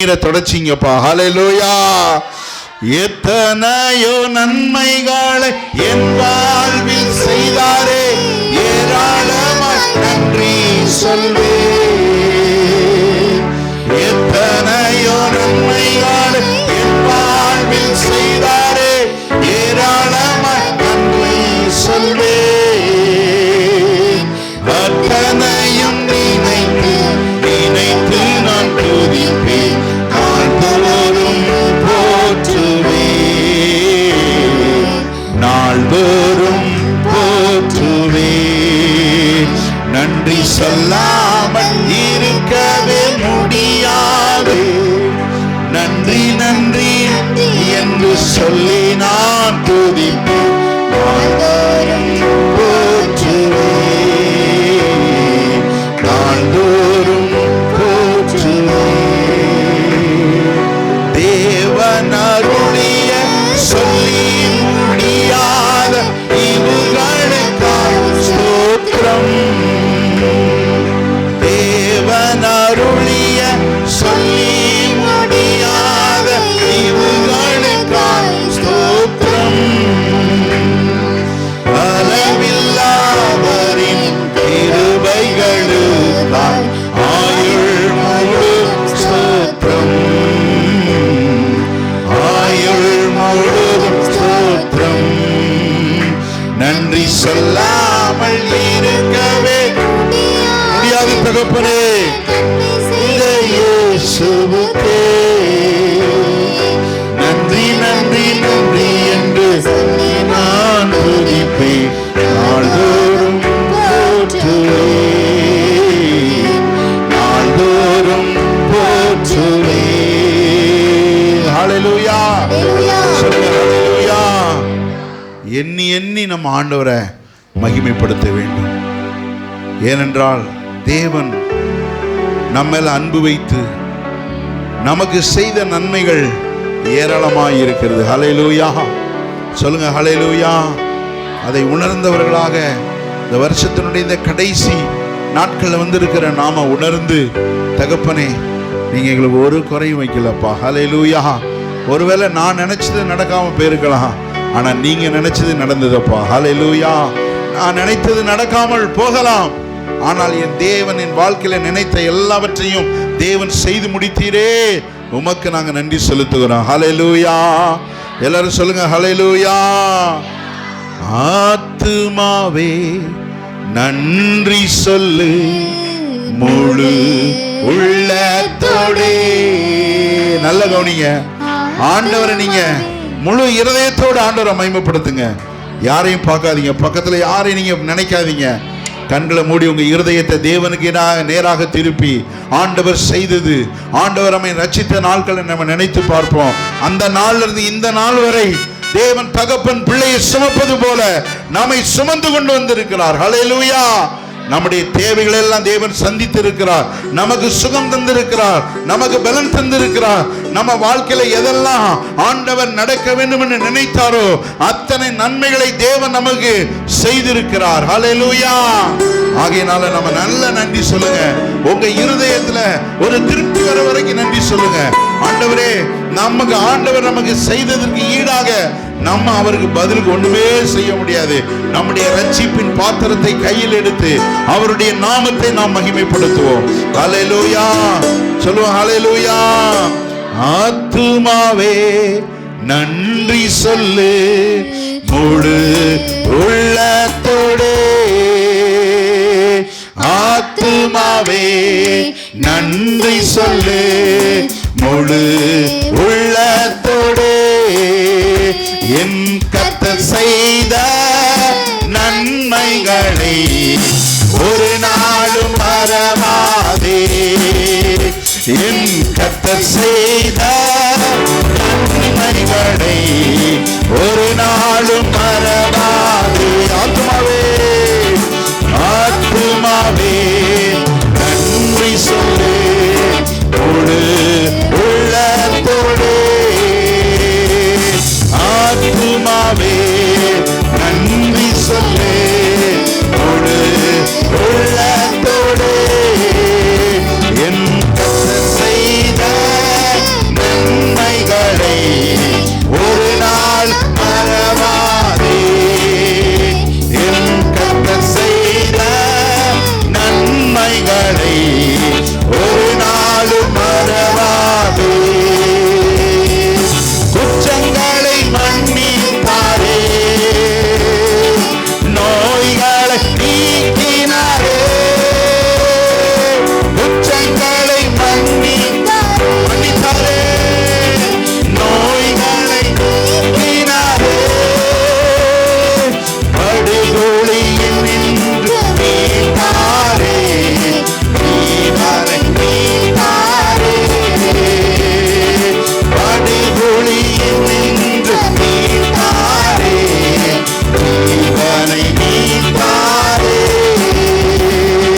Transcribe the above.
நீரை தொடச்சிங்கப்பா. ஹalleluya எத்தனையோ நன்மைகளை என் வாழ்வில் செய்தாரே. ஏராளமாய் நன்றி சொல்வே சொல்லி தகப்பனே இந்த இயேசுவுக்கே. நன்றி நன்றி நன்றி என்று நான் துதிப்பேன். நாள்தோறும் போற்றுவேன். நாள்தோறும் போற்றுவேன். ஹalleluya ஹalleluya எண்ணி எண்ணி நம்ம ஆண்டவரை மகிமைப்படுத்த வேண்டும். ஏனென்றால் தேவன் நம்மேல அன்பு வைத்து நமக்கு செய்த நன்மைகள் ஏராளமாக இருக்கிறது ஹalleluya. சொல்லுங்க ஹலைலூயா அதை உணர்ந்தவர்களாக இந்த வருஷத்தினுடைய இந்த கடைசி நாட்களில் வந்திருக்கிற நாம உணர்ந்து தகப்பனே நீங்கள் எங்களுக்கு ஒரு குறையும் வைக்கலப்பா. ஹalleluya. ஒருவேளை நான் நினைச்சது நடக்காம போயிருக்கலாம். ஆனால் நீங்கள் நினைச்சது நடந்ததப்பா. ஹalleluya. நான் நினைத்தது நடக்காமல் போகலாம். ஆனால் என் தேவன் என் வாழ்க்கையில நினைத்த எல்லாவற்றையும் தேவன் செய்து முடித்தீரே. உமக்கு நாங்கள் நன்றி செலுத்துகிறோம். ஹalleluya எல்லாரும் சொல்லுங்க ஹalleluya ஆத்துமாவே நன்றி சொல்லு முழு உள்ளத்தோடே. நல்ல கவனிங்க. ஆண்டவரை நீங்க முழு இருதயத்தோடு ஆண்டவரை மயமப்படுத்துங்க யாரையும் பார்க்காதீங்க. பக்கத்தில் யாரையும் நீங்க நினைக்காதீங்க. கண்களை மூடி உங்க இருதயத்தை தேவனுக்கு நேராக- திருப்பி ஆண்டவர் செய்தது. ஆண்டவர் நம்மை ரச்சித்த நாட்களை நம்ம நினைத்து பார்ப்போம். அந்த நாள்ல இருந்து இந்த நாள் வரை தேவன் தகப்பன் பிள்ளையை சுமப்பது போல நம்மை சுமந்து கொண்டு வந்திருக்கிறார். ஹalleluya நம்முடைய தேவைகள் எல்லாம் தேவன் சந்தித்து இருக்கிறார் நமக்கு சுகம் தந்திருக்கிறார். நமக்கு பலன் தந்திருக்கிறார். நம்ம வாழ்க்கையில எதெல்லாம் ஆண்டவர் நடக்க வேண்டும் என்று நினைத்தாரோ அத்தனை நன்மைகளை தேவன் நமக்கு செய்திருக்கிறார். ஹalleluya ஆகையினால நம்ம நல்ல நன்றி சொல்லுங்க. உங்க ஒரு திருப்தி வர வரைக்கும் நன்றி சொல்லுங்க. ஆண்டவரே நமக்கு ஆண்டவர் நமக்கு செய்ததற்கு ஈடாக நம்ம அவருக்கு பதிலுக்கு ஒண்ணுமே செய்ய முடியாது. நம்முடைய ரட்சிப்பின் பாத்திரத்தை கையில் எடுத்து அவருடைய நாமத்தை நாம் மகிமைப்படுத்துவோம். ஹalleluya. சொல்லுவோம் ஹalleluya. ஆத்துமாவே நன்றி சொல்லு. முழு உள்ளத்தோடே ஆத்துமாவே நன்றி சொல்லு முழு உள்ளத்தோடு. என் கத்த செய்த நன்மைகளை ஒரு நாளும் மறவாதே. என் கத்த செய்த நன்மைகளை ஒரு நாளும் மறவா கட்டளை